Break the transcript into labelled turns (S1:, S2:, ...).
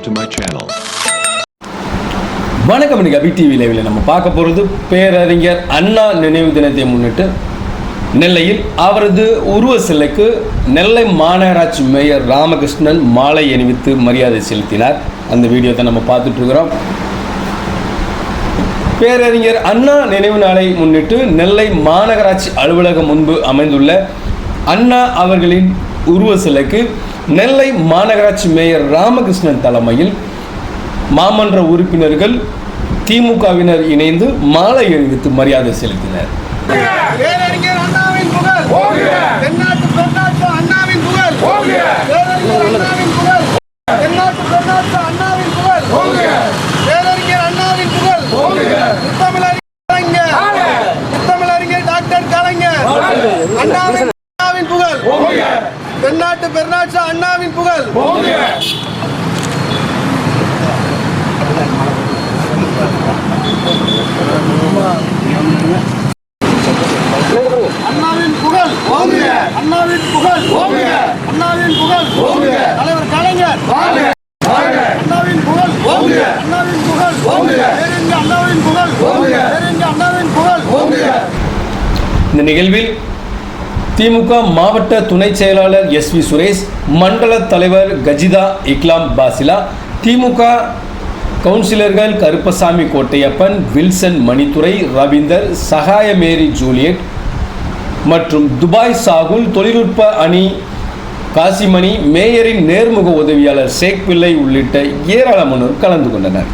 S1: subscribe to my channel.
S2: வணக்கம் இன்னைக்கு அபி TV லைவில் நம்ம பார்க்க போகிறது பேரறிஞர் அண்ணா நினைவு தினத்தை முன்னிட்டு நெல்லையில் அவரது உருவ சிலைக்கு நெல்லை மாநகராட்சி மேயர் ராமகிருஷ்ணன் மாலை அணிவித்து மரியாதை செலுத்தினார் அந்த வீடியோ தான் நம்ம பார்த்துட்டு இருக்கிறோம் பேரறிஞர் அண்ணா நினைவு நாளை முன்னிட்டு நெல்லை மாநகராட்சி அலுவலகம் முன்பு அமைந்துள்ள அண்ணா அவர்களின் உருவ சிலைக்கு நெல்லை மாநகராட்சி மேயர் ராமகிருஷ்ணன் தலைமையில் மாமன்ற உறுப்பினர்கள் திமுகவினர் இணைந்து மாலை அணிவித்து மரியாதை செலுத்தினர்
S3: பேரறிஞர் அண்ணாவின் புகழ் தென்னாட்டு பெருநாட்டு அண்ணாவின் புகழ் பேரறிஞர் அண்ணாவின் புகழ் தென்னாட்டு பெருநாட்டு அண்ணாவின் புகழ் பேரறிஞர் அண்ணாவின் புகழ் முத்தமிழறிஞர் கலைஞர் முத்தமிழறிஞர் டாக்டர் கலைஞர் அண்ணாவின் அண்ணாவின் புகழ் தென்னாட்டு பெருநாட்டு அண்ணாவின் புகழ். அண்ணாவின் புகழ். அண்ணாவின் புகழ். அண்ணாவின் புகழ். தலைவர் கலைஞர். அண்ணாவின் புகழ். அண்ணாவின் புகழ். அண்ணாவின் புகழ். அண்ணாவின் புகழ்.
S2: இந்த நிகழ்வில் திமுக மாவட்ட துணை செயலாளர் எஸ் வி சுரேஷ் மண்டல தலைவர் கஜிதா இக்லாம் பாசிலா திமுக கவுன்சிலர்கள் கருப்பசாமி கோட்டையப்பன் வில்சன் மணித்துறை ரவீந்தர் சகாயமேரி ஜூலியட் மற்றும் துபாய் சாகுல் தொழில்நுட்ப அணி காசிமணி மேயரின் நேர்முக உதவியாளர் ஷேக் பிள்ளை உள்ளிட்ட ஏராளமானோர் கலந்து கொண்டனர்.